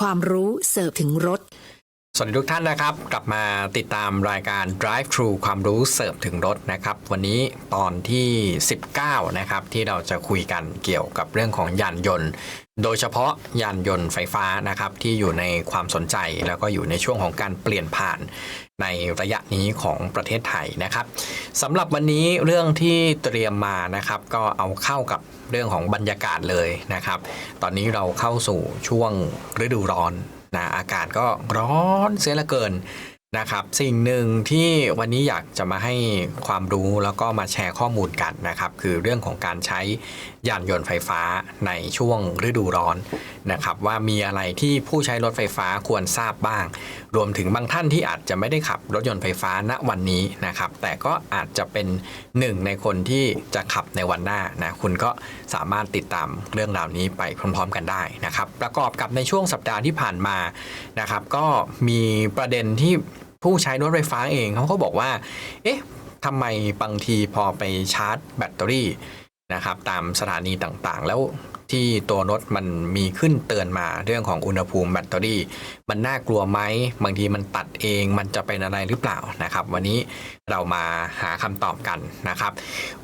ความรู้เสิร์ฟถึงรถ สวัสดีทุกท่านนะครับ กลับมาติดตามรายการ Drive Thru ความรู้เสิร์ฟถึงรถนะครับ วันนี้ตอนที่ 19 นะครับ ที่เราจะคุยกันเกี่ยวกับเรื่องของยานยนต์ โดยเฉพาะยานยนต์ไฟฟ้านะครับ ที่อยู่ในความสนใจแล้วก็อยู่ในช่วงของการเปลี่ยนผ่าน ในระยะนี้ของประเทศไทยนะครับสำหรับวันนี้เรื่องที่เตรียมมานะครับก็เอาเข้ากับเรื่องของบรรยากาศเลยนะครับ ตอนนี้เราเข้าสู่ช่วงฤดูร้อนนะอากาศก็ร้อนเสียเหลือเกินนะครับ สิ่งหนึ่งที่วันนี้อยากจะมาให้ความรู้แล้วก็มาแชร์ข้อมูลกันนะครับ คือเรื่องของการใช้ยานยนต์ไฟฟ้าในช่วงฤดูร้อน นะครับว่ามีอะไรที่ผู้ใช้รถไฟฟ้าควรทราบบ้าง รวมถึงบางท่านที่อาจจะไม่ได้ขับรถยนต์ไฟฟ้าณวันนี้นะครับ แต่ก็อาจจะเป็นหนึ่งในคนที่จะขับในวันหน้านะคุณก็สามารถติดตามเรื่องราวนี้ไปพร้อมๆกันได้นะครับ ประกอบกับในช่วงสัปดาห์ที่ผ่านมานะครับ ก็มีประเด็นที่ผู้ใช้รถไฟฟ้าเองเขาก็บอกว่า เอ๊ะทำไมบางทีพอไปชาร์จแบตเตอรี่นะครับตามสถานีต่างๆ แล้ว ที่ตัวรถมันมีขึ้นเตือนมาเรื่องของอุณหภูมิแบตเตอรี่ มันน่ากลัวไหมบางทีมันตัดเองมันจะเป็นอะไรหรือเปล่านะครับ วันนี้ เรามาหาคำตอบกันนะครับ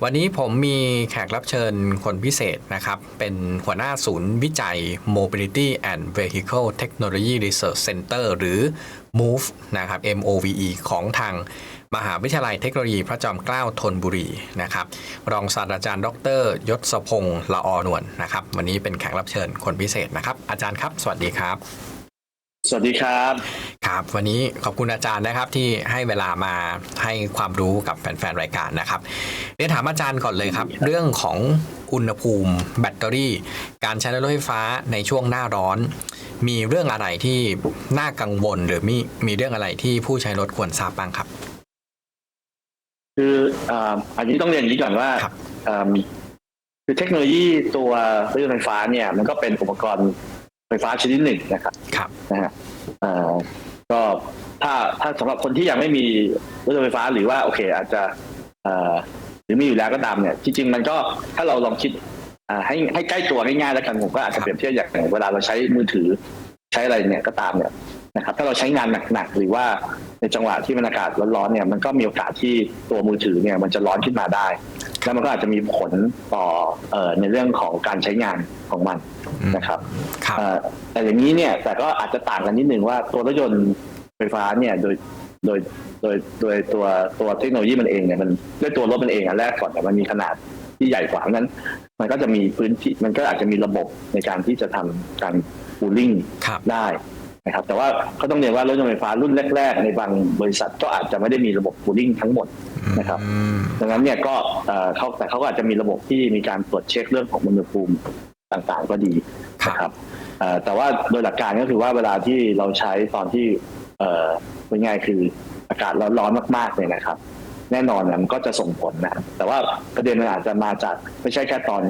วันนี้ผมมีแขกรับเชิญคนพิเศษนะครับ เป็นหัวหน้าศูนย์วิจัย Mobility and Vehicle Technology Research Center หรือ MOVE นะครับ MOVE ของทางมหาวิทยาลัยเทคโนโลยีพระจอมเกล้าธนบุรีนะครับ รองศาสตราจารย์ ดร ยศพงศ์ละออนวลนะครับ วันนี้เป็นแขกรับเชิญคนพิเศษนะครับ อาจารย์ครับ สวัสดีครับ สวัสดีครับ ครับ วันนี้ขอบคุณอาจารย์นะครับที่ให้เวลามาให้ความรู้กับแฟนๆรายการนะครับเรียนถามอาจารย์ก่อนเลยครับ เรื่องของอุณหภูมิ แบตเตอรี่ การใช้รถไฟฟ้าในช่วงหน้าร้อน มีเรื่องอะไรที่น่ากังวลหรือมีมีเรื่องอะไรที่ผู้ใช้รถควรทราบบ้างครับ คืออ่าอันนี้ต้องเรียนอย่างนี้ก่อนว่าครับอ่าคือเทคโนโลยีตัวรถยนต์ไฟฟ้าเนี่ยมันก็เป็นอุปกรณ์ไฟฟ้าชนิดหนึ่งนะครับครับนะฮะอ่าก็ถ้าถ้าสำหรับคนที่ยังไม่มีรถยนต์ไฟฟ้าหรือว่าโอเค อาจจะอ่าหรือมีอยู่แล้วก็ตามเนี่ยจริงๆมันก็ถ้าเราลองคิดอ่าให้ให้ใกล้ตัวง่ายๆแล้วกันผมก็อาจจะเปรียบเทียบอย่างเวลาเราใช้มือถือใช้อะไรเนี่ยก็ตามเนี่ย นะครับถ้าเราใช้งานหนักๆหรือว่าในจังหวะที่มันอากาศร้อนๆเนี่ยมันก็มีโอกาสที่ตัวมือถือเนี่ยมันจะร้อนขึ้นมาได้ แล้วมันก็อาจจะมีผลต่อเอ่อในเรื่องของการใช้งานของมันอืมนะครับครับเอ่อแต่อย่างนี้เนี่ยแต่ก็อาจจะต่างกันนิดนึงว่าตัวรถยนต์ไฟฟ้าเนี่ยโดยโดยโดยโดยตัวตัวเทคโนโลยีมันเองเนี่ยมันด้วยตัวรถมันเองอันแรกก่อนเนี่ยมันมีขนาดที่ใหญ่กว่าเพราะฉะนั้น มันก็จะมีพื้นที่มันก็อาจจะมีระบบในการที่จะทำการคูลิ่งครับได้ นะครับแต่ว่าก็ต้องเรียนว่ารถยนต์ไฟฟ้ารุ่นแรก ๆ ในบางบริษัทก็อาจจะไม่ได้มีระบบคูลิ่งทั้งหมดนะครับอืมดังนั้นเนี่ยก็เอ่อเขาแต่เขาก็อาจจะมีระบบที่มีการตรวจเช็คเรื่องของอุณหภูมิต่างๆก็ดีครับนะครับเอ่อแต่ว่าโดยหลักการก็คือว่าเวลาที่เราใช้ตอนที่เอ่อพูดง่ายๆคืออากาศร้อนๆมากๆเนี่ยนะครับ แน่นอนนะมันก็จะส่งผลนะแต่ว่าประเด็นมันอาจจะมาจากไม่ใช่แค่ตอน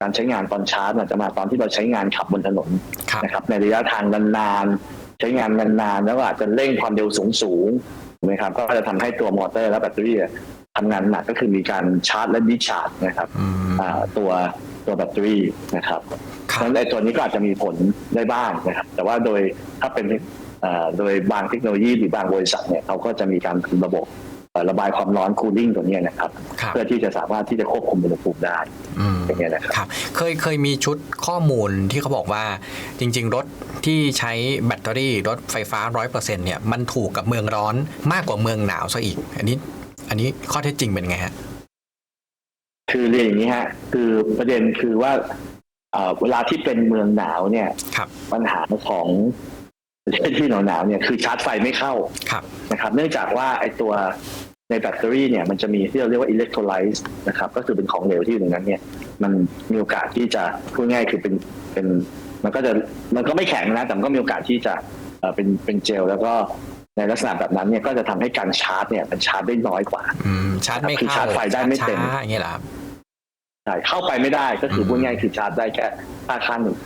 การใช้งานตอนชาร์จมันอาจจะมาตอนที่เราใช้งานขับบนถนนครับนะครับในระยะทางนานๆ ใช้งานนานๆแล้วก็อาจจะเร่งความเร็วสูงๆถูกไหมครับก็จะทำให้ตัวมอเตอร์และแบตเตอรี่อะทำงานหนักก็คือมีการชาร์จและดิชาร์จนะครับอืมอ่าตัวตัวแบตเตอรี่นะครับคเพรับราะฉะนั้นไอ้ตัวนี้ก็อาจจะมีผลได้บ้างนะครับ แต่ว่าโดยถ้าเป็นเอ่อโดยบางเทคโนโลยีหรือบางบริษัทเนี่ยเขาก็จะมีการทำระบบเอ่อ ระบายความร้อนคูลิ่งตัวเนี้ยนะครับครับ เพื่อที่จะสามารถที่จะควบคุมอุณหภูมิได้อืมอย่างเงี้ยนะครับครับเคยเคยมีชุดข้อมูลที่เขาบอกว่าจริง ๆ รถที่ใช้แบตเตอรี่รถไฟฟ้า 100%เนี่ยมันถูกกับเมืองร้อนมากกว่าเมืองหนาวซะอีก อันนี้ อันนี้ข้อเท็จจริงเป็นไงฮะคือเรียนอย่างนี้ฮะคือประเด็นคือว่าเอ่อเวลาที่เป็นเมืองหนาวเนี่ยครับปัญหาของประเทศที่หนาวหนาวๆเนี่ยคือชาร์จไฟไม่เข้าครับนะครับ เนื่องจากว่าไอตัว ในแบตเตอรี่เนี่ยมันจะมีที่เราเรียกว่าอิเล็กโทรไลซ์นะครับก็คือเป็นของเหลวที่อยู่ในนั้นเนี่ยมันมีโอกาสที่จะพูดง่ายคือเป็นเป็นมันก็จะมันก็ไม่แข็งนะแต่มันก็มีโอกาสที่จะเอ่อเป็นเป็นเจล แล้วก็ในลักษณะแบบนั้นเนี่ยก็จะทำให้การชาร์จเนี่ยมันชาร์จได้น้อยกว่าอืมชาร์จไม่คือเข้าชาร์จไฟได้ไม่เต็มช้าๆอย่างเงี้ยเหรอครับใช่เข้าไปไม่ได้ก็คือมพูดง่ายคือชาร์จได้แค่ค่าขั้นหนึ่ง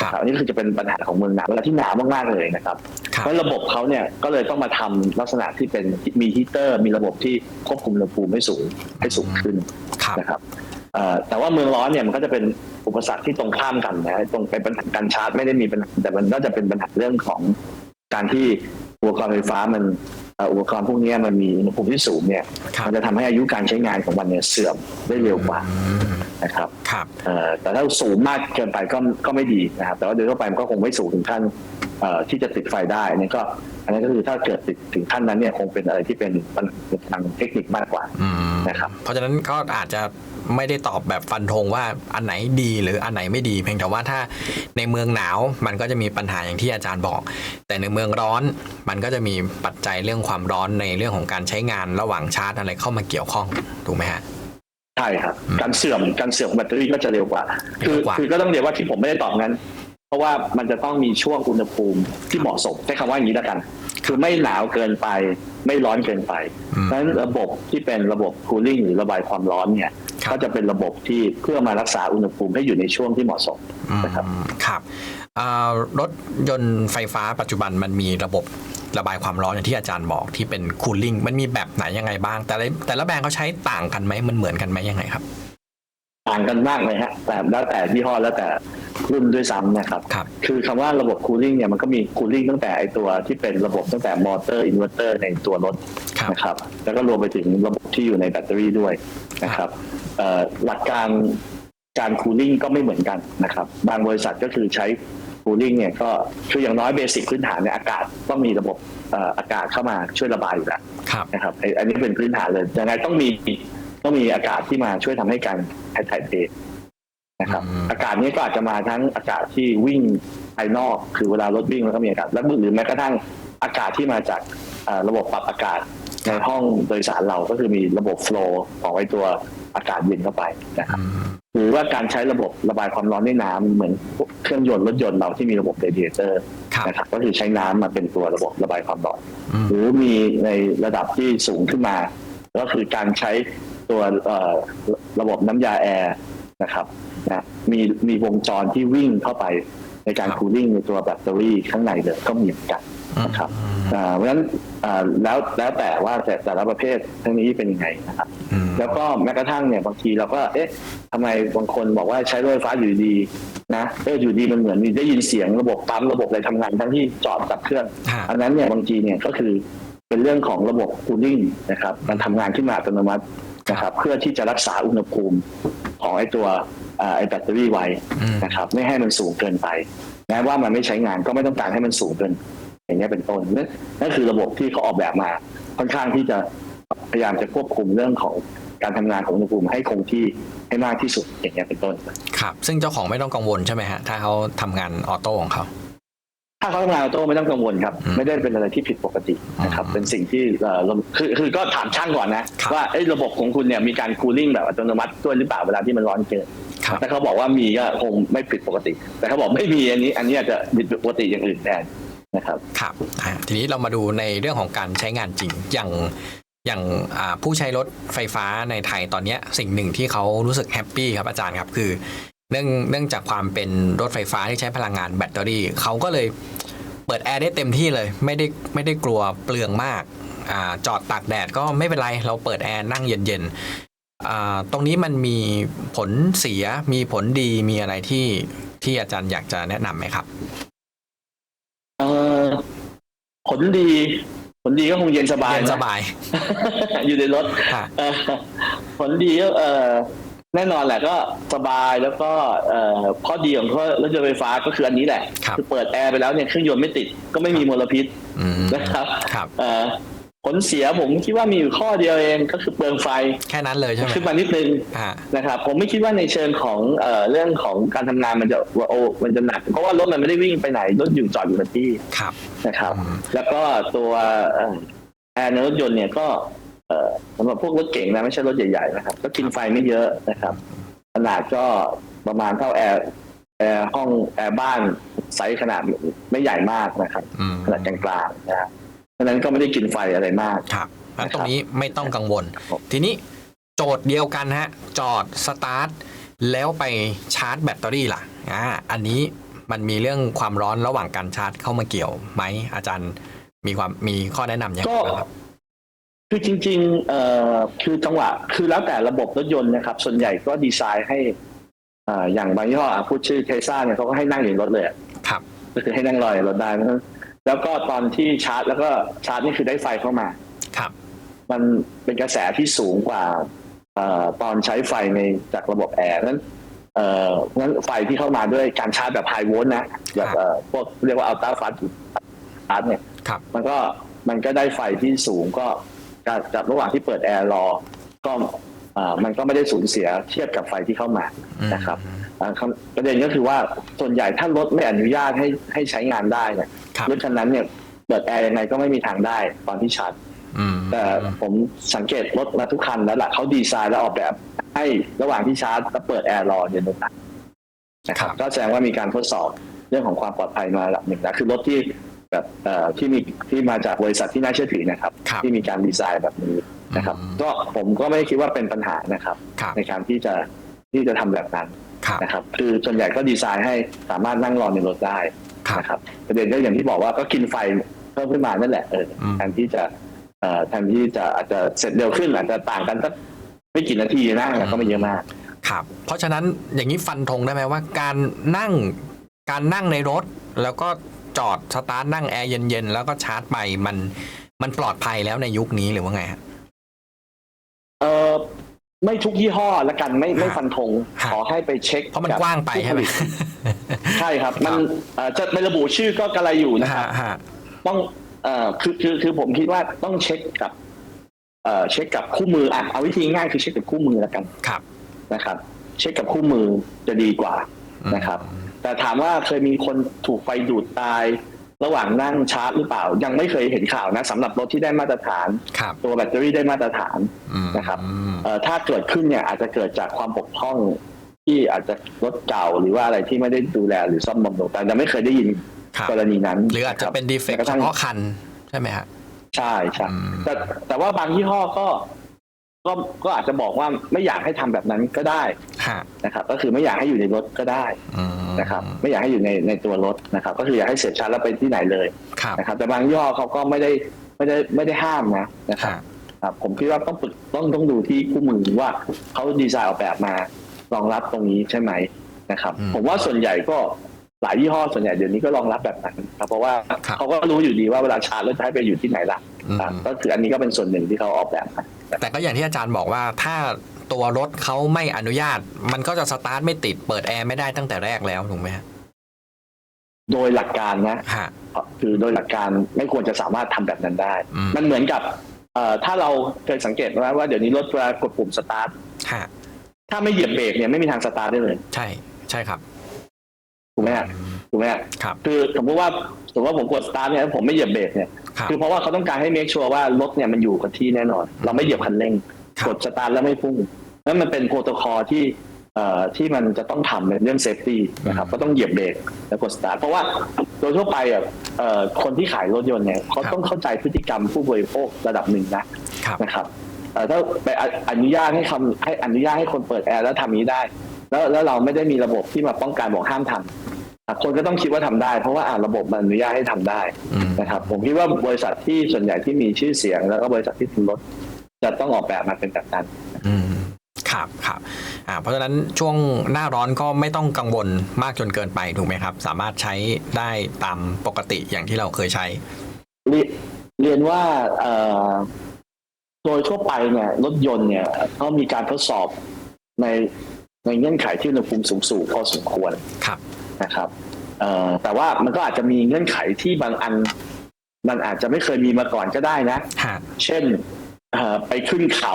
ครับอันนี้คือจะเป็นปัญหาของเมืองหนาวเวลาที่หนาวมากๆเลยนะครับครับเพราะระบบเขาเนี่ยก็เลยต้องมาทำลักษณะที่เป็นมีฮีเตอร์ มีระบบที่ควบคุมอุณหภูมิให้สูงให้สูงขึ้นครับนะครับเอ่อแต่ว่าเมืองร้อนเนี่ยมันก็จะเป็นอุปสรรคที่ตรงข้ามกันนะตรงเป็นปัญหาการชาร์จไม่ได้มีปัญหาแต่มันก็จะเป็นปัญหาเรื่องของการที่อุปกรณ์ไฟฟ้ามันเอ่ออุปกรณ์พวกเนี้ยมันมีอุณหภูมิที่สูงเนี่ยครับมันจะทำให้อายุการใช้งานของมันเนี่ยเสื่อมได้เร็วกว่าอืมนะครับครับเอ่อแต่ถ้าสูงมากเกินไปก็ก็ไม่ดีนะครับแต่ว่าโดยทั่วไปมันก็คงไม่สูงถึงขั้นเอ่อที่จะติดไฟได้อันนี่ก็อันนี้นก็คือถ้าเกิดติดถึงขั้นนั้นเนี่ยคงเป็นอะไรที่เป็นปัญหาทางเทคนิคมากกว่าอืมนะครับเพราะฉะนั้นก็อาจจะ ไม่ได้ตอบแบบฟันธงว่าอันไหนดีหรืออันไหนไม่ดี เพียงแต่ว่าถ้าในเมืองหนาวมันก็จะมีปัญหาอย่างที่อาจารย์บอก แต่ในเมืองร้อนมันก็จะมีปัจจัยเรื่องความร้อนในเรื่องของการใช้งานระหว่างชาร์จอะไรเข้ามาเกี่ยวข้องถูกไหมฮะใช่ครับอืมการเสื่อมการเสื่อมของแบตเตอรี่ก็จะเร็วกว่า คือเร็วกว่าคือก็ต้องเรียนว่าที่ผมไม่ได้ตอบนั้น เพราะว่ามันจะต้องมีช่วงอุณหภูมิที่เหมาะสมใช้คำว่าอย่างนี้แล้วกัน คือไม่หนาวเกินไป ไม่ร้อนเกินไปอืมเพราะฉะนั้นระบบที่เป็นระบบ cooling หรือระบายความร้อนเนี่ยครับก็จะเป็นระบบที่เพื่อมารักษาอุณหภูมิให้อยู่ในช่วงที่เหมาะสมอืมนะครับครับอ่ารถยนต์ไฟฟ้าปัจจุบันมันมีระบบระบายความร้อนอย่างที่อาจารย์บอกที่เป็นคูลลิ่งมันมีแบบไหนยังไงบ้าง แต่ละแต่ละแบรนด์เขาใช้ต่างกันไหมมันเหมือนกันไหมยังไงครับ ต่างกันมากเลยฮะแต่แล้วแต่ยี่ห้อแล้วแต่รุ่นด้วยซ้ำนะครับ ครับ คือคำว่าระบบ cooling เนี่ยมันก็มี cooling ตั้งแต่ไอตัวที่เป็นระบบตั้งแต่มอเตอร์อินเวอร์เตอร์ในตัวรถครับ นะครับ แล้วก็รวมไปถึงระบบที่อยู่ในแบตเตอรี่ด้วยนะครับเอ่อหลักการการ cooling ก็ไม่เหมือนกันนะครับ บางบริษัทก็คือใช้ cooling เนี่ยก็คืออย่างน้อยเบสิกพื้นฐานเนี่ยอากาศต้องมีระบบเอ่ออากาศเข้ามาช่วยระบายอยู่แล้ว ครับ นะครับไอ้อันนี้เป็นพื้นฐานเลยยังไงต้องมี ต้องมีอากาศที่มาช่วยทำให้การถ่ายเทนะครับอืมอากาศนี้ก็อาจจะมาทั้งอากาศที่วิ่งภายนอก คือเวลารถวิ่งแล้วก็มีอากาศแล้วหรือแม้กระทั่งอากาศที่มาจากเอ่อระบบปรับอากาศในห้องโดยสารเราก็คือมีระบบโฟลว์ของไอ้ตัวอากาศเย็นเข้าไปนะครับอืมหรือว่าการใช้ระบบระบายความร้อนด้วยน้ำเหมือนเครื่องยนต์รถยนต์เราที่มีระบบเรดิเอเตอร์ครับนะครับก็คือใช้น้ำมาเป็นตัวระบบระบายความร้อนอืมหรือมีในระดับที่สูงขึ้นมา ก็คือการใช้ ตัวเอ่อระบบน้ำยาแอร์นะครับนะมีมีวงจรที่วิ่งเข้าไปในการครับคูลิ่งในตัวแบตเตอรี่ข้างในเลยก็มีเหมือนกันนะครับอ่าเพราะฉะนั้นอ่าแล้วแล้วแต่ว่าแต่แต่ละประเภททั้งนี้เป็นยังไงนะครับอืมแล้วก็แม้กระทั่งเนี่ยบางทีเราก็เอ๊ะทำไมบางคนบอกว่าใช้รถไฟฟ้าอยู่ดีนะเอออยู่ดีมันเหมือนมีได้ยินเสียงระบบปั๊มระบบอะไรทำงานทั้งที่จอดดับเครื่องฮะอันนั้นเนี่ยบางทีเนี่ยก็คือเป็นเรื่องของระบบคูลิ่งนะครับ มันทำงานขึ้นมาอัตโนมัติ นะครับเพื่อที่จะรักษาอุณหภูมิของไอ้ตัวอ่าไอ้แบตเตอรี่ไว้อืมนะครับไม่ให้มันสูงเกินไปแม้ว่ามันไม่ใช้งานก็ไม่ต้องการให้มันสูงเกิน อย่างเงี้ยเป็นต้นนั่นนั่นคือระบบที่เขาออกแบบมาค่อนข้างที่จะพยายามจะควบคุมเรื่องของการทำงานของอุณหภูมิให้คงที่ให้มากที่สุดอย่างเงี้ยเป็นต้น ครับ ซึ่งเจ้าของไม่ต้องกังวลใช่ไหมฮะถ้าเขาทำงานออโต้ของเขา ถ้าเขาทำงานออโต้ไม่ต้องกังวลครับอืมไม่ได้เป็นอะไรที่ผิดปกตินะครับอืมเป็นสิ่งที่เอ่อเราคือคือก็ถามช่างก่อนนะครับว่าเอ้ยระบบของคุณเนี่ยมีการคูลิ่งแบบอัตโนมัติด้วยหรือเปล่าเวลาที่มันร้อนเกินครับถ้าเขาบอกว่ามีก็คงไม่ผิดปกติ แต่เขาบอกไม่มีอันนี้อันนี้อาจจะผิดปกติอย่างอื่นแทนนะครับครับอ่าทีนี้เรามาดูในเรื่องของการใช้งานจริงอย่างอย่างอ่าผู้ใช้รถไฟฟ้าในไทยตอนเนี้ยสิ่งหนึ่งที่เขารู้สึกแฮปปี้ครับอาจารย์ครับคือ เนื่องเนื่องจากความเป็นรถไฟฟ้าที่ใช้พลังงานแบตเตอรี่เขาก็เลยเปิดแอร์ได้เต็มที่เลย ไม่ได้ไม่ได้กลัวเปลืองมากอาจอดตากแดดก็ไม่เป็นไร เราเปิดแอร์นั่งเย็นๆอ่าตรงนี้มันมีผลเสียมีผลดีมีอะไรที่ที่อาจารย์อยากจะแนะนำไหมครับเอ่อผลดี ผลดีก็คงเย็นสบายเย็นนะสบาย อยู่ในรถค่ะเอ่อผลดีก็เอ่อ แน่นอนแหละก็สบายแล้วก็เอ่อข้อดีของรถยนต์ไฟฟ้าก็คืออันนี้แหละครับอเปิดแอร์ไปแล้วเนี่ยเครื่องยนต์ไม่ติดก็ไม่มีมลพิษอืมนะครับครับเอ่อผลเสียผมคิดว่ามีอยู่ข้อเดียวเองก็คือเปลืองไฟแค่นั้นเลยใช่ไหมขึ้นมานิดนึงอ่านะครับผมไม่คิดว่าในเชิงของเอ่อเรื่องของการทำงานมันจะว่าโอ้มันจะหนักเพราะว่ารถมันไม่ได้วิ่งไปไหนรถอยู่จอดอยู่กับที่ครับนะครับอืมแล้วก็ตัวเอ่อแอร์ในรถยนต์เนี่ยก็เอ่อ สำหรับพวกรถเก๋งนะไม่ใช่รถใหญ่ๆนะครับ ก็กินไฟไม่เยอะนะครับ ขนาดก็ประมาณเท่าแอร์แอร์ห้องแอร์บ้านไซส์ขนาดไม่ใหญ่มากนะครับอืมขนาดกลางๆนะฮะเพราะฉะนั้นก็ไม่ได้กินไฟอะไรมากครับงั้นนะครับตรงนี้ไม่ต้องกังวลครับทีนี้โจทย์เดียวกันฮะ จอดสตาร์ทแล้วไปชาร์จแบตเตอรี่ล่ะอ่าอันนี้มันมีเรื่องความร้อนระหว่างการชาร์จเข้ามาเกี่ยวไหมอาจารย์มีความมีข้อแนะนำยังไงก็บ้างครับ คือจริงๆเอ่อคือจังหวะ คือแล้วแต่ระบบรถยนต์นะครับ ส่วนใหญ่ก็ดีไซน์ให้อ่าอย่างบางยี่ห้ออะพูดชื่อเทสลาเนี่ยเขาก็ให้นั่งอยู่ในรถเลยอะครับ ก็คือให้นั่งรอในรถได้นะแล้วก็ตอนที่ชาร์จ แล้วก็ชาร์จนี่คือได้ไฟเข้ามา ครับ มันเป็นกระแสที่สูงกว่าเอ่อตอนใช้ไฟในจากระบบแอร์นั้นเอ่อนั้นไฟที่เข้ามาด้วยการชาร์จแบบไฮโวลต์นะแบบเอ่อพวกเรียกว่าอัลตร้าฟาสชาร์จเนี่ย ครับ มันก็มันก็ได้ไฟที่สูงก็ จากจากระหว่างที่เปิดแอร์รอ ก็อ่ามันก็ไม่ได้สูญเสียเทียบกับไฟที่เข้ามานะครับอ่าคำประเด็นก็คือว่าส่วนใหญ่ถ้ารถไม่อนุญาตให้ให้ใช้งานได้เนี่ยครับรถคันนั้นเนี่ยเปิดแอร์ยังไงก็ไม่มีทางได้ตอนที่ชาร์จอืมแต่ผมสังเกตรถมาทุกคันแล้วล่ะเขาดีไซน์และออกแบบ ให้ระหว่างที่ชาร์จแล้วเปิดแอร์รอเย็นรถนะนะคครัรับบก็แสดงว่ามีการทดสอบเรื่องของความปลอดภัยมาระดับหนึ่งแล้วคือรถที่ แบบเอ่อที่มีที่มาจากบริษัทที่น่าเชื่อถือนะครับครับที่มีการดีไซน์แบบนี้นะครับอืมก็ผมก็ไม่ได้คิดว่าเป็นปัญหานะครับครับในการที่จะที่จะทำแบบนั้นครับนะครับ คือส่วนใหญ่ก็ดีไซน์ให้สามารถนั่งรอในรถได้ครับนะครับประเด็นก็อย่างที่บอกว่าก็กินไฟเพิ่มขึ้นมานั่นแหละเอออืมแทนที่จะเอ่อแทนที่จะอาจจะเสร็จเร็วขึ้นอาจจะต่างกันสักไม่กี่นาทีนะแต่ก็ไม่เยอะมากครับเพราะฉะนั้นอย่างนี้ฟันธงได้ไหมว่า การนั่งการนั่งในรถแล้วก็ จอดสตาร์ทนั่งแอร์เย็นๆ แล้วก็ชาร์จไปมันมันปลอดภัยแล้วในยุคนี้หรือว่าไงฮะเออไม่ทุกยี่ห้อละกันไม่ไม่ฮะฟันธงฮะขอให้ไปเช็คเพราะมันบกว้างไปใช่ไหมผู้ผลิตใช่ครับ มันเอ่อจะไม่ระบุชื่อก็กระไรอยู่นะครับฮะฮะต้องเอ่อคือคือคือผมคิดว่าต้องเช็คกับ เอ่อเช็คกับคู่มืออะเอาวิธีง่ายคือเช็คกับคู่มือละกันครับนะครับ เช็คกับคู่มือจะดีกว่านะครับ แต่ถามว่าเคยมีคนถูกไฟดูดตายระหว่างนั่งชาร์จหรือเปล่า ยังไม่เคยเห็นข่าวนะสำหรับรถที่ได้มาตรฐานครับตัวแบตเตอรี่ได้มาตรฐานอืมนะครับเอ่อถ้าเกิดขึ้นเนี่ยอาจจะเกิดจากความบกพร่องที่อาจจะรถเก่าหรือว่าอะไรที่ไม่ได้ดูแลหรือซ่อมบำรุงแต่ยังไม่เคยได้ยินครับกรณีนั้น หรืออาจจะเป็นดีเฟกแม้ต์กระเฉทั่งพาะคัน ใช่ไหมฮะใช่ใช่อืมแต่แต่ว่าบางยี่ห้อก็ ก็ก็อาจจะบอกว่าไม่อยากให้ทำแบบนั้นก็ได้ฮะนะครับ ก็คือไม่อยากให้อยู่ในรถก็ได้อืมนะครับ ไม่อยากให้อยู่ในในตัวรถนะครับ ก็คืออยากให้เสียบชาร์จแล้วไปที่ไหนเลยครับนะครับ แต่บางยี่ห้อเขาก็ไม่ได้ไม่ได้ไม่ได้ห้ามนะนะครับฮะครับผมคิดว่าต้องปรึกต้องต้องดูที่คู่มือว่าเขาดีไซน์ออกแบบมารองรับตรงนี้ใช่ไหมนะครับ อืมผมว่าส่วนใหญ่ก็หลายยี่ห้อส่วนใหญ่เดี๋ยวนี้ก็รองรับแบบนั้นครับเพราะว่าครับ เขาก็รู้อยู่ดีว่าเวลาชาร์จแล้วจะให้ไปอยู่ที่ไหนล่ะอืมครับ ก็คืออันนี้ก็เป็นส่วนหนึ่งที่เขาออกแบบมาแต่ก็อย่างที่อาจารย์บอกว่าถ้าตัวรถเขาไม่อนุญาต มันก็จะสตาร์ทไม่ติดเปิดแอร์ไม่ได้ตั้งแต่แรกแล้วถูกไหมฮะโดยหลักการนะฮะคือโดยหลักการไม่ควรจะสามารถทำแบบนั้นได้อืมมันเหมือนกับเอ่อถ้าเราเคยสังเกตไหมว่าเดี๋ยวนี้รถเวลากดปุ่มสตาร์ทฮะถ้าไม่เหยียบเบรกเนี่ยไม่มีทางสตาร์ทได้เลย ใช่ ใช่ครับถูกไหมฮะอืม ถูกไหมฮะครับคือสมมติว่าสมมติว่าผมกดสตาร์ทเนี่ยแล้วผมไม่เหยียบเบรกเนี่ยครับคือเพราะว่าเขาต้องการให้เมคชัวร์ว่ารถเนี่ยมันอยู่กับที่แน่นอน เราไม่เหยียบคันเร่งครับกดสตาร์ทแล้วไม่พุ่งนั่นมันเป็นโปรโตคอลที่เอ่อที่มันจะต้องทำในเรื่องเซฟตี้นะครับก็ต้องเหยียบเบรกแล้วกดสตาร์ทเพราะว่าโดยทั่วไปอะเอ่อคนที่ขายรถยนต์เนี่ยเขาต้องเข้าใจพฤติกรรมผู้บริโภคระดับหนึ่งนะครับนะครับเอ่อถ้าไปออนุญาตให้คำให้อนุญาตให้คนเปิดแอร์แล้วทำนี้ได้แล้วแล้วเราไม่ได้มีระบบที่มาป้องกันบอกห้ามทำอะ คนก็ต้องคิดว่าทำได้ เพราะว่าอะระบบมันอนุญาตให้ทำได้อืมนะครับผมคิดว่าบริษัทที่ส่วนใหญ่ที่มีชื่อเสียง แล้วก็บริษัทที่ทำรถจะต้องออกแบบมาเป็นแบบนั้นอืมครับครับอ่าเพราะฉะนั้นช่วงหน้าร้อนก็ไม่ต้องกังวลมากจนเกินไปถูกไหมครับ สามารถใช้ได้ตามปกติอย่างที่เราเคยใช้ เรียเรียนว่าเอ่อโดยทั่วไปเนี่ยรถยนต์เนี่ยเขามีการทดสอบในในเงื่อนไขที่อุณหภูมิสูงๆพอสมควรครับ นะครับเอ่อแต่ว่ามันก็อาจจะมีเงื่อนไขที่บางอัน มันอาจจะไม่เคยมีมาก่อนก็ได้นะฮะเช่นเอ่อ ไปขึ้นเขา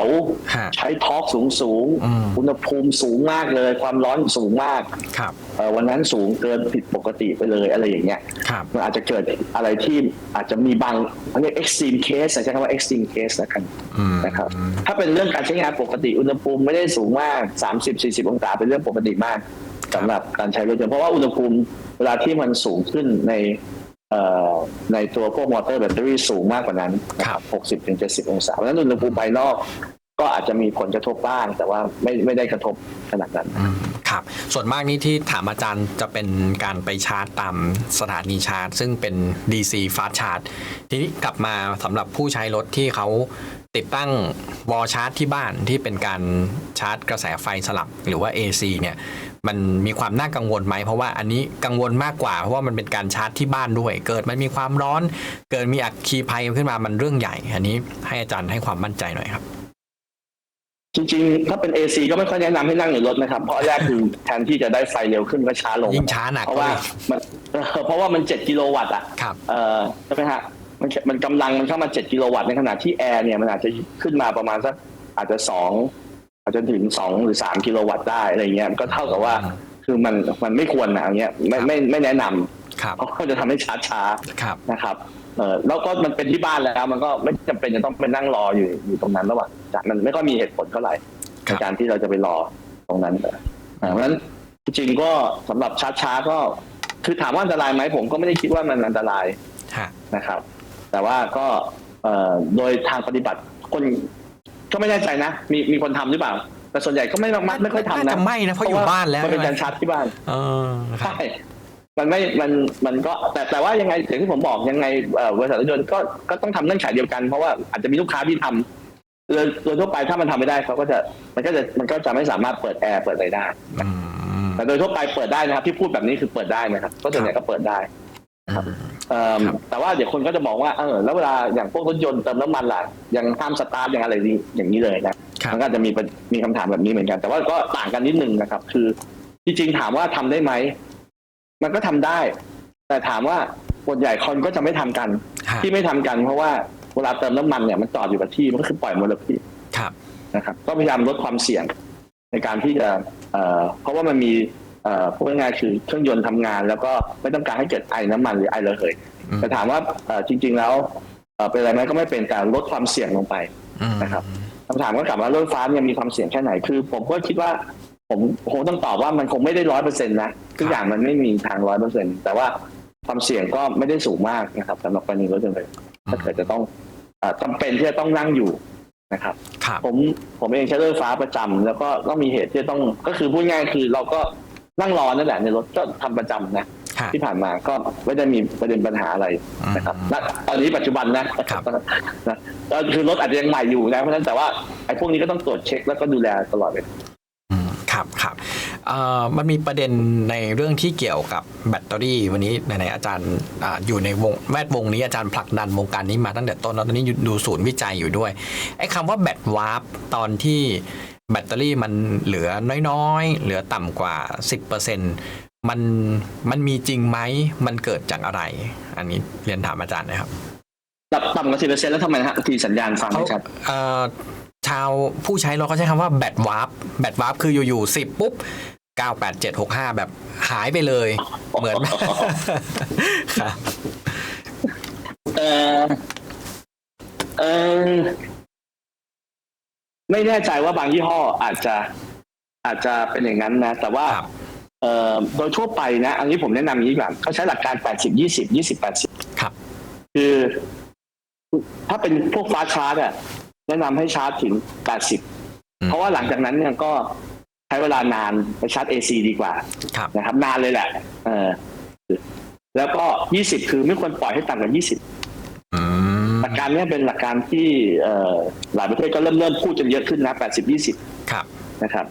ฮะใช้ทอร์กสูงสูงๆอืมอุณหภูมิสูงมากเลย ความร้อนสูงมากครับเอ่อวันนั้นสูงเกินผิดปกติไปเลยอะไรอย่างเงี้ยครับมันอาจจะเกิดอะไรที่อาจจะมีบางเขาเรียก extreme case ใช้คำว่า extreme case แล้วกันอืมนะครับถ้าเป็นเรื่องการใช้งานปกติอุณหภูมิไม่ได้สูงมาก 30-40 องศาเป็นเรื่องปกติมากสำหรับการใช้รถยนต์เพราะว่าอุณหภูมิเวลาที่มันสูงขึ้นในเอ่อ ในตัวพวกมอเตอร์แบตเตอรี่สูงมากกว่านั้นนะครับ60ถึง70 องศาเพราะฉะนั้นอุณหภูมิภายนอกก็อาจจะมีผลกระทบบ้าง แต่ว่าไม่ไม่ได้กระทบขนาดนั้นอืมครับ ส่วนมากนี่ที่ถามอาจารย์จะเป็นการไปชาร์จตามสถานีชาร์จ ซึ่งเป็น DC fast charge ทีนี้กลับมาสำหรับผู้ใช้รถที่เขาติดตั้งวอลชาร์จที่บ้านที่เป็นการชาร์จกระแสไฟสลับหรือว่า AC เนี่ย มันมีความน่ากังวลไหมเพราะว่าอันนี้กังวลมากกว่า เพราะว่ามันเป็นการชาร์จที่บ้านด้วย เกิดมันมีความร้อน เกิดมีอัคคีภัยขึ้นมามันเรื่องใหญ่ อันนี้ให้อาจารย์ให้ความมั่นใจหน่อยครับ จริงๆ ถ้าเป็น AC ก็ไม่ค่อยแนะนำให้นั่งในรถนะครับ เพราะแรกคือแทนที่จะได้ไฟเร็วขึ้นก็ช้าลงยิ่งช้าหนักเพราะว่าเลยมันเออเพราะว่ามันเจ็ดกิโลวัตต์อะครับเอ่อใช่ไหมฮะมันมันกำลังมันเข้ามาเจ็ดกิโลวัตต์ในขณะที่แอร์เนี่ยมันอาจจะขึ้นมาประมาณสักอาจจะสอง อาจจะถึงสองหรือสามกิโลวัตต์ได้อะไรเงี้ยมันก็เท่ากับว่าอืมคือมันมันไม่ควรนะอย่างเงี้ยไม่ไม่ไม่แนะนำครับเพราะเขาจะทำให้ช้าช้าครับๆนะครับเออแล้วก็มันเป็นที่บ้านแล้ว มันก็ไม่จำเป็นจะต้องไปนั่งรออยู่อยู่ตรงนั้นระหว่างจากมันไม่ก็มีเหตุผลเท่าไหร่ครัในบการที่เราจะไปรอตรงนั้นเออเพราะฉะนั้นจริงๆก็สำหรับช้าช้าๆก็ คือถามว่าอันตรายไหมผมก็ไม่ได้คิดว่ามันอันตรายฮะนะครับ แต่ว่าก็เอ่อโดยทางปฏิบัติคน ก็ไม่แน่ใจนะ มีมีคนทำหรือเปล่า แต่ส่วนใหญ่ก็ไม่มักไม่ค่อยทำน่านะจะไม่นะเพราะอยู่บ้านแล้วมันเป็นใช่การไหมชาร์จที่บ้านเออครับใช่มันไม่ มัน มันก็ แต่ แต่ว่ายังไงอย่างที่ผมบอก ยังไงเอ่อบริษัทรถยนต์ก็ ก็ต้องทำเงื่อนไขเดียวกัน เพราะว่าอาจจะมีลูกค้าที่ทำโดยโดยทั่วไปถ้ามันทำไม่ได้เขาก็จะ มันก็จะ มันก็จะไม่สามารถเปิดแอร์ เปิดอะไรได้อืมแต่โดยทั่วไปเปิดได้นะครับ ที่พูดแบบนี้คือเปิดได้นะครับ ก็ส่วนใหญ่ก็เปิดได้อืมเอ่อครับ แต่ว่าเดี๋ยวคนก็จะบอกว่าเออแล้วเวลาอย่างพวกรถยนต์เติมน้ำมันล่ะยังห้ามสตาร์ทยังอะไรนี้อย่างนี้เลยนะครับมันก็อาจจะมีประมีคำถามแบบนี้เหมือนกัน แต่ว่าก็ต่างกันนิดนึงนะครับ คือจริงๆถามว่าทำได้ไหมมันก็ทำได้ แต่ถามว่าส่วนใหญ่คนก็จะไม่ทำกันฮะที่ไม่ทำกัน เพราะว่าเวลาเติมน้ำมันเนี่ยมันจอดอยู่กับที่มันก็คือปล่อยมลพิษครับนะครับ ก็พยายามลดความเสี่ยงในการที่จะเอ่อเพราะว่ามันมีเอ่อ พูดง่ายๆคือเครื่องยนต์ทำงาน แล้วก็ไม่ต้องการให้เกิดไอน้ำมันหรือไอระเหยอืมแต่ถามว่าเอ่อจริง ๆแล้วเอ่อเป็นอะไรไหมก็ไม่เป็นการลดความเสี่ยงลงไปอืมนะครับคำถามก็กลับมารถไฟฟ้าเนี่ยมีความเสี่ยงแค่ไหนคือ ผมก็คิดว่าผมคงต้องตอบว่ามันคงไม่ได้ร้อยเปอร์เซ็นต์นะทุกอย่างมันไม่มีทางร้อยเปอร์เซ็นต์แต่ว่าความเสี่ยงก็ไม่ได้สูงมากนะครับสำหรับกรณีรถยนต์ไฟฟ้าถ้าเกิดจะต้องเอ่อจำเป็นที่จะต้องนั่งอยู่นะครับครับผมผมเองใช้รถไฟฟ้าประจำแล้วก็ก็มีเหตุที่จะต้องก็คือพูดง่ายๆคือเราก็ นั่งรอนั่นแหละในรถก็ทำประจำนะฮะที่ผ่านมาก็ไม่ได้มีประเด็นปัญหาอะไรนะครับอืมณตอนนี้ปัจจุบันนะครับนะก็คือรถอาจจะยังใหม่อยู่นะเพราะฉะนั้นแต่ว่าไอ้พวกนี้ก็ต้องตรวจเช็คแล้วก็ดูแลตลอดเลยอืมครับครับเอ่อมันมีประเด็นในเรื่องที่เกี่ยวกับแบตเตอรี่ วันนี้ไหนๆอาจารย์อ่าอยู่ในวงแวดวงนี้อาจารย์ผลักดันวงการนี้มาตั้งแต่ต้นแล้วตอนนี้อยู่ดูศูนย์วิจัยอยู่ด้วยไอ้คำว่าแบตวาร์ปตอนที่ แบตเตอรี่มันเหลือน้อยๆ เหลือต่ำกว่า 10%มันมันมีจริงไหม มันเกิดจากอะไร อันนี้เรียนถามอาจารย์นะครับต่ำต่ำกว่าสิบเปอร์เซ็นต์แล้วทำไมนะฮะทีสัญญาณฟังเขาไม่ชัดเอ่อชาวผู้ใช้เราเขาใช้คำว่าแบตวาร์ปแบตวาร์ปคืออยู่ๆสิบปุ๊บเก้าแปดเจ็ดหกห้าแบบหายไปเลย เหมือนครับเออเออ ไม่แน่ใจว่าบางยี่ห้ออาจจะอาจจะเป็นอย่างนั้นนะ แต่ว่าครับเอ่อโดยทั่วไปนะ อันนี้ผมแนะนำอย่างนี้ก่อนเขาใช้หลักการ 80 20 20 80ครับ คือ ถ้าเป็นพวกฟ้าชาร์จอะแนะนำให้ชาร์จถึง 80 อืมเพราะว่าหลังจากนั้นเนี่ยก็ใช้เวลานานไปชาร์จ AC ดีกว่า ครับ นะครับนานเลยแหละเออแล้วก็ 20 คือไม่ควรปล่อยให้ต่ำกว่า20อืมหลั กการเนี้เป็นหลักการที่เอ่อหลายประเทศก็เริ่มเริ่มพูดกันเยอะขึ้นนะ 80 20 ครับ นะครับ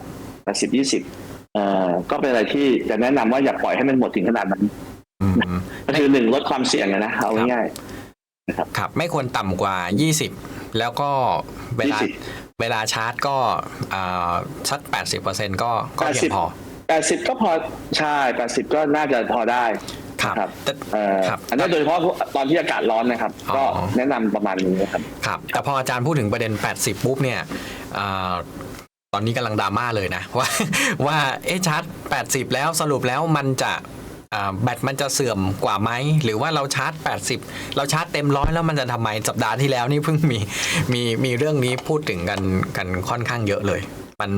80 20เอ่อก็เป็นอะไรที่จะแนะนำว่าอย่าปล่อยให้มันหมดถึงขนาดนั้นอืมก็คือหนึ่งลดความเสี่ยงอะนะ เอาง่ายครับ ไม่ควรต่ำกว่า 20 แล้วก็เวลา20เวลาชาร์จก็อ่าสัก 80%ก็ก็เพียงพอๆ80 ก็พอ ใช่ 80 ก็น่าจะพอได้ ครับครับแต่เอ่อครับอันนี้โดยเฉพาะตอนที่อากาศร้อนนะครับอ๋อก็แนะนำประมาณนี้นะครับครับ แต่พออาจารย์พูดถึงประเด็น 80 ปุ๊บเนี่ยอาตอนนี้กำลังดราม่าเลยนะ ว่าว่าเอ๊ะชาร์จ 80 แล้วสรุปแล้วมันจะอ่าแบตมันจะเสื่อมกว่าไหม หรือว่าเราชาร์จ 80 เราชาร์จเต็มร้อยแล้วมันจะทำไมสัปดาห์ที่แล้วนี่เพิ่งมีมีมีเรื่องนี้พูดถึงกันกันค่อนข้างเยอะเลย มัน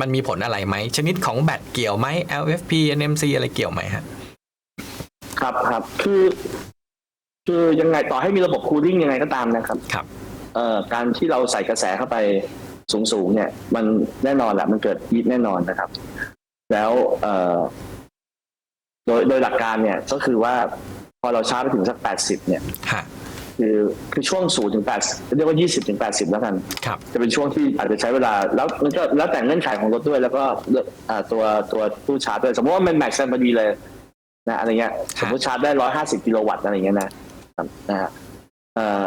มันมีผลอะไรไหม ชนิดของแบตเกี่ยวไหม LFP NMC อะไรเกี่ยวไหมฮะ ครับครับคือ คือยังไงต่อให้มีระบบคูลิ่งยังไงก็ตามนะครับ ครับเอ่อการที่เราใส่กระแสเข้าไปสูงๆเนี่ย มันแน่นอนแหละมันเกิดฮีทแน่นอนนะครับ แล้วเอ่อโดยโดยหลักการเนี่ยก็คือว่าพอเราชาร์จไปถึงสักแปดสิบเนี่ยฮะคือคือช่วงศูนย์ถึงแปดเรียกว่ายี่สิบถึงแปดสิบแล้วกัน ครับ จะเป็นช่วงที่อาจจะใช้เวลา แล้วมันก็แล้วแต่เงื่อนไขของรถด้วย แล้วก็อ่าตัวตัวตู้ชาร์จด้วยสมมติว่ามันแม็กซ์พอดีเลย นะอะไรเงี้ยสมมติชาร์จได้ร้อยห้าสิบกิโลวัตต์อะไรเงี้ยนะครับนะฮะเอ่อ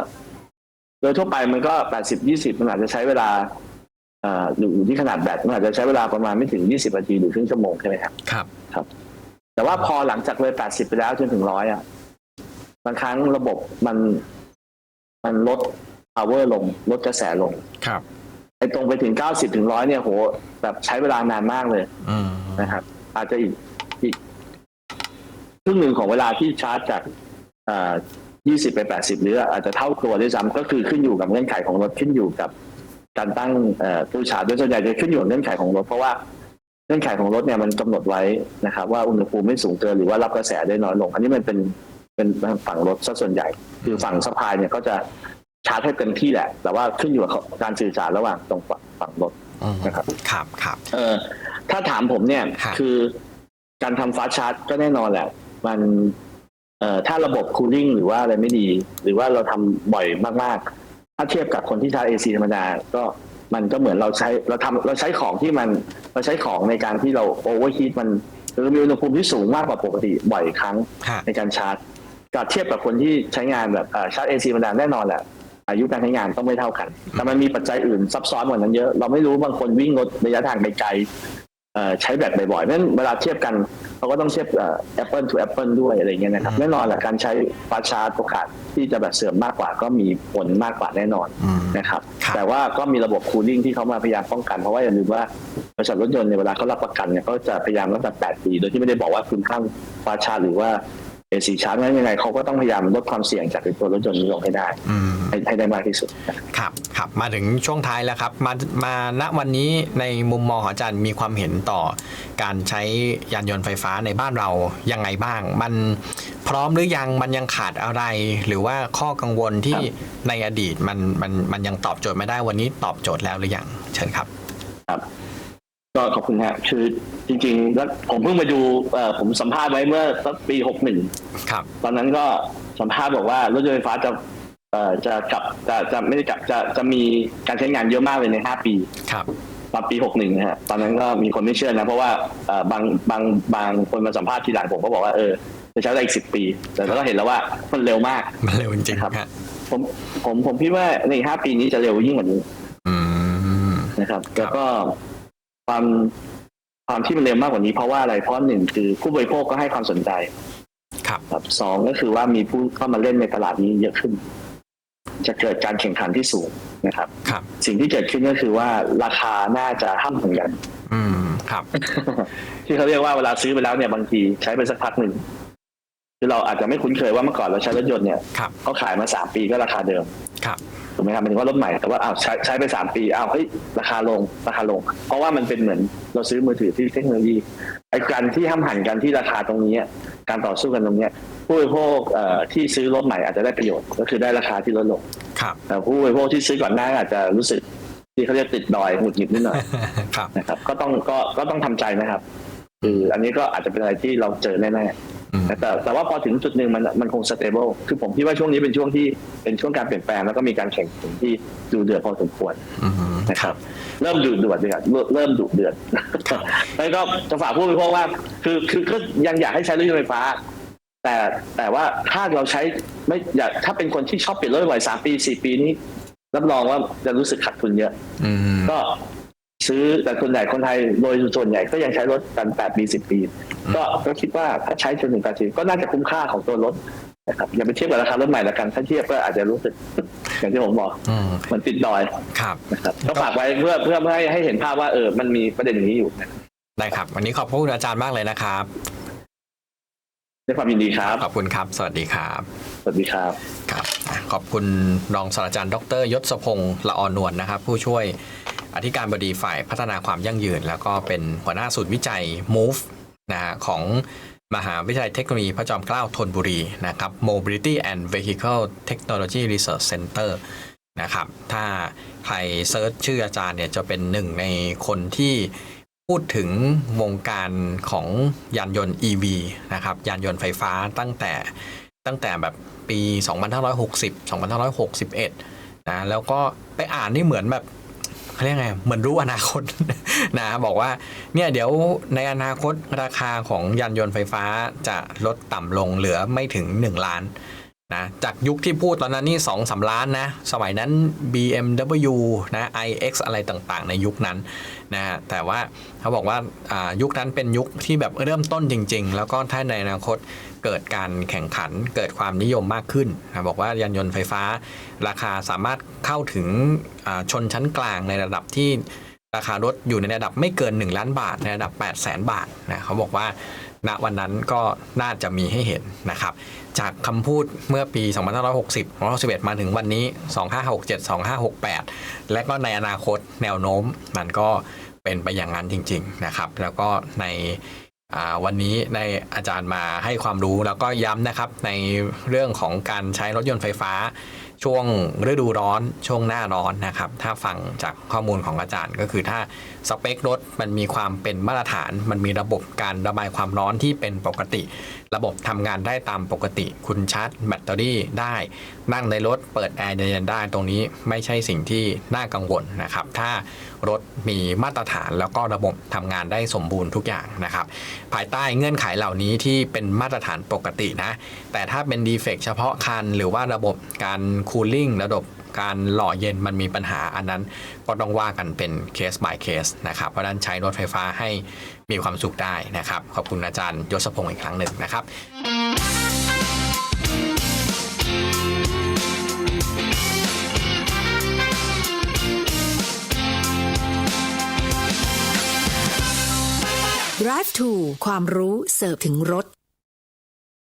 โดยทั่วไปมันก็แปดสิบยี่สิบมันอาจจะใช้เวลาเอ่ออยู่อยู่ที่ขนาดแบตมันอาจจะใช้เวลาประมาณไม่ถึงยี่สิบนาทีหรือครึ่งชั่วโมงใช่ไหมครับ ครับ แต่ว่าพอหลังจากเลยแปดสิบไปแล้วจนถึงร้อยอะบางครั้งระบบมันมันลด power ลง ลดกระแสลงครับไอ้ตรงไปถึงเก้าสิบถึงร้อยเนี่ยโหแบบใช้เวลานานมากเลยอืมนะครับ อาจจะอีกอีกค รึ่งหนึ่งของเวลาที่ชาร์จจากอ่ายี่สิบไปแปดสิบหรืออาจจะเท่าตัวด้วยซ้ำก็คือขึ้นอยู่กับเงื่อนไขของรถขึ้นอยู่กับการตั้งเอ่อตู้ชาร์จด้วยส่วนใหญ่จะขึ้นอยู่กับเงื่อนไขของรถเพราะว่าเงื่อนไขของรถเนี่ยมันกำหนดไว้นะครับ ว่าอุณหภูมิไม่สูงเกินหรือว่ารับกระแสได้น้อยลง อันนี้มันเป็นเป็นฝั่งรถซะส่วนใหญ่ คือฝั่งสปายเนี่ยก็จะชาร์จให้เต็มที่แหละ แต่ว่าขึ้นอยู่กับการสื่อสารระหว่างตรงฝั่งฝั่งรถอืมนะครับครับครับเออถ้าถามผมเนี่ยฮะคือการทำฟาสต์ชาร์จก็แน่นอนแหละ มันเอ่อถ้าระบบคูลิ่งหรือว่าอะไรไม่ดี หรือว่าเราทำบ่อยมากๆ ถ้าเทียบกับคนที่ชาร์จเอซีธรรมดา ก็มันก็เหมือนเราใช้เราทำเราใช้ของที่มันเราใช้ของในการที่เราโอเวอร์ฮีทมันหรือมีอุณหภูมิที่สูงมากกว่าปกติบ่อยครั้งฮะในการชาร์จกับเทียบกับคนที่ใช้งานแบบเอ่อชาร์จเอซีธรรมดาแน่นอนแหละอายุการใช้งานต้องไม่เท่ากัน แต่มันมีปัจจัยอื่นซับซ้อนกว่านั้นเยอะ เราไม่รู้บางคนวิ่งรถระยะทางไกลๆเอ่อ ใช้แบตบ่อยๆเพราะฉะนั้นเวลาเทียบกันเราก็ต้องเทียบแอปเปิลทูแอปเปิลด้วยอะไรเงี้ยนะครับอืมแน่นอนแหละการใช้ฟาสต์ชาร์จโอกาสที่จะแบบเสื่อมมากกว่าก็มีผลมากกว่าแน่นอนอืมนะครับครับแต่ว่าก็มีระบบคูลิ่งที่เขามาพยายามป้องกัน เพราะว่าอย่าลืมว่าบริษัทรถยนต์ในยเวลาเขารับประกันเนี่ยเขาจะพยายามตั้งแต่8ปี โดยที่ไม่ได้บอกว่าคุณข้างฟาสต์ชาร์จหรือว่า เอซีชาร์จนั้นยังไงเขาก็ต้องพยายามลดความเสี่ยงจากไอ้ตัวรถยนต์นี้ลงให้ได้อืมให้ให้ได้มากที่สุดครับครับมาถึงช่วงท้ายแล้วครับ มามาณวันนี้ในมุมมองของอาจารย์มีความเห็นต่อ การใช้ยานยนต์ไฟฟ้าในบ้านเรายังไงบ้าง มันพร้อมหรือยังมันยังขาดอะไร หรือว่าข้อกังวลที่ครับในอดีตมันมันมันยังตอบโจทย์ไม่ได้วันนี้ตอบโจทย์แล้วหรือยังเชิญครับ ก็ขอบคุณฮะคือจริงๆแล้วผมเพิ่งมาดูเอ่อผมสัมภาษณ์ไว้เมื่อสักปี61ครับตอนนั้นก็สัมภาษณ์บอกว่ารถยนต์ไฟฟ้าจะเอ่อจะกลับจะจะไม่ได้กลับจะจะมีการใช้งานเยอะมากเลยใน5ปีครับตอนปี61นะฮะตอนนั้นก็มีคนไม่เชื่อนะ เพราะว่าเอ่อบางบางบางคนมาสัมภาษณ์ทีหลังผมก็บอกว่าเออจะใช้ได้อีกสิปี แต่เราก็เห็นแล้วว่ามันเร็วมากมันเร็วจริงครับๆฮะผมผมผมคิดว่าในห้าปีนี้จะเร็วยิ่งกว่านี้อืมนะครับครับ แล้วก็ ความความที่มันเร็วมากกว่านี้เพราะว่าอะไรเพราะหนึ่งคือผู้บริโภคก็ให้ความสนใจ ครับครับสองก็คือว่ามีผู้เข้ามาเล่นในตลาดนี้เยอะขึ้น จะเกิดการแข่งขันที่สูงนะครับ ครับ สิ่งที่เกิดขึ้นก็คือว่าราคาน่าจะห้ามถึงกัน อืม ครับ ที่เขาเรียกว่าเวลาซื้อไปแล้วเนี่ยบางทีใช้ไปสักพักหนึ่งคือเราอาจจะไม่คุ้นเคยว่าเมื่อก่อนเราใช้รถยนต์เนี่ยครับ เขาขายมาสามปีก็ราคาเดิม ครับ ถูกไหมครับหมายถึงว่ารถใหม่แต่ว่าอ้าวใช้ใช้ไปสามปีอ้าวเฮ้ยราคาลงราคาลง เพราะว่ามันเป็นเหมือนเราซื้อมือถือที่เทคโนโลยีไอ้การที่ห้ามหันกันที่ราคาตรงนี้การต่อสู้กันตรงเนี้ยผู้บริโภคเอ่อที่ซื้อรถใหม่อาจจะได้ประโยชน์ก็คือได้ราคาที่ลดลงครับแต่ผู้บริโภคที่ซื้อก่อนหน้าอาจจะรู้สึกที่เขาเรียกติดดอยหงุดหงิดนิดหน่อยครับนะครับ ก็ต้องก็ก็ต้องทำใจนะครับคืออันนี้ก็อาจจะเป็นอะไรที่เราเจอแน่ๆอืม แต่แต่ว่าพอถึงจุดหนึ่งมันมันคงสเตเบิลคือผมคิดว่าช่วงนี้เป็นช่วงที่เป็นช่วงการเปลี่ยนแปลงแล้วก็มีการแข่งขันที่ดูเดือดพอสมควรอืมนะครับ เริ่มดุเดือดเลยครับเริ่มเริ่มดุเดือดแล้วก็จะฝากผู้บริโภคว่า คือคือก็ยังอยากให้ใช้รถยนต์ไฟฟ้า แต่แต่ว่าถ้าเราใช้ไม่อยากถ้าเป็นคนที่ชอบเปลี่ยนรถบ่อยสามปีสี่ปีนี้รับรองว่าจะรู้สึกขาดทุนเยอะอืมก็ ซื้อแต่ส่วนใหญ่คนไทยโดยส่วนใหญ่ก็ยังใช้รถกันแปดปีสิบปี ก็ก็คิดว่าถ้าใช้จนถึงแปดสิบก็น่าจะคุ้มค่าของตัวรถนะครับอย่าไปเทียบกับราคารถใหม่ละกัน ถ้าเทียบก็อาจจะรู้สึก อย่างที่ผมบอกอืมเหมันติดดอยครับนะครับก็ฝากไว้เพื่อเพื่อเพื่อให้ให้เห็นภาพว่าเออมันมีประเด็นอย่างนี้อยู่ได้ครับ วันนี้ขอบคุณอาจารย์มากเลยนะครับด้วยความยินดีครับ ขอบคุณครับ สวัสดีครับ สวัสดีครับ ครับอะขอบคุณรองศาสตราจารย์ ดรยศพงศ์ละออนวลนะครับ ผู้ช่วย อธิการบดีฝ่ายพัฒนาความยั่งยืน แล้วก็เป็นหัวหน้าศูนย์วิจัย MOVE นะฮะของมหาวิทยาลัยเทคโนโลยีพระจอมเกล้าธนบุรีนะครับ Mobility and Vehicle Technology Research Center นะครับถ้าใครเซิร์ชชื่ออาจารย์เนี่ยจะเป็นหนึ่งในคนที่พูดถึงวงการของยานยนต์ EV นะครับยานยนต์ไฟฟ้าตั้งแต่ตั้งแต่แบบปี 2560 2561นะแล้วก็ไปอ่านนี่เหมือนแบบ เขาเรียกไงเหมือนรู้อนาคต นะบอกว่าเนี่ยเดี๋ยวในอนาคตราคาของยานยนต์ไฟฟ้าจะลดต่ำลงเหลือไม่ถึง 1 ล้านนะจากยุคที่พูดตอนนั้นนี่สองสาล้านนะ สมัยนั้น BMW นะ iX อะไรต่างๆ ในยุคนั้นนะฮะแต่ว่าเขาบอกว่ายุคนั้นเป็นยุคที่แบบเริ่มต้นจริง ๆ แล้วก็ถ้าในอนาคต เกิดการแข่งขันเกิดความนิยมมากขึ้นนะบอกว่ายานยนต์ไฟฟ้า ราคาสามารถเข้าถึงชนชั้นกลางในระดับที่ราคารถอยู่ในระดับไม่เกิน 1 ล้านบาท ในระดับ 8 0 0แสนบาทนะเขาบอกว่าณวันนั้นก็น่าจะมีให้เห็นนะครับ จากคำพูดเมื่อปี 2560 2561 มาถึงวันนี้ 2567 2568 และก็ในอนาคตแนวโน้มมันก็เป็นไปอย่างนั้นจริง ๆ นะครับ แล้วก็ใน วันนี้ในอาจารย์มาให้ความรู้แล้วก็ย้ำนะครับในเรื่องของการใช้รถยนต์ไฟฟ้า ช่วงฤดูร้อนช่วงหน้าร้อนนะครับ ถ้าฟังจากข้อมูลของอาจารย์ก็คือถ้า สเปครถมันมีความเป็นมาตรฐาน มันมีระบบการระบายความร้อนที่เป็นปกติ ระบบทำงานได้ตามปกติ คุณชาร์จแบตเตอรี่ได้ นั่งในรถเปิดแอร์เย็นๆได้ตรงนี้ไม่ใช่สิ่งที่น่ากังวลนะครับ ถ้ารถมีมาตรฐานแล้วก็ระบบทำงานได้สมบูรณ์ทุกอย่างนะครับ ภายใต้เงื่อนไขเหล่านี้ที่เป็นมาตรฐานปกตินะ แต่ถ้าเป็นดีเฟกเฉพาะคันหรือว่าระบบการคูลิ่งระบบ การหล่อเย็นมันมีปัญหาอันนั้นก็ต้องว่ากันเป็นเคส by เคสนะครับ เพราะนั้นใช้รถไฟฟ้าให้มีความสุขได้นะครับ ขอบคุณอาจารย์ยศพงศ์อีกครั้งหนึ่งนะครับ Drive to ความรู้เสิร์ฟถึงรถ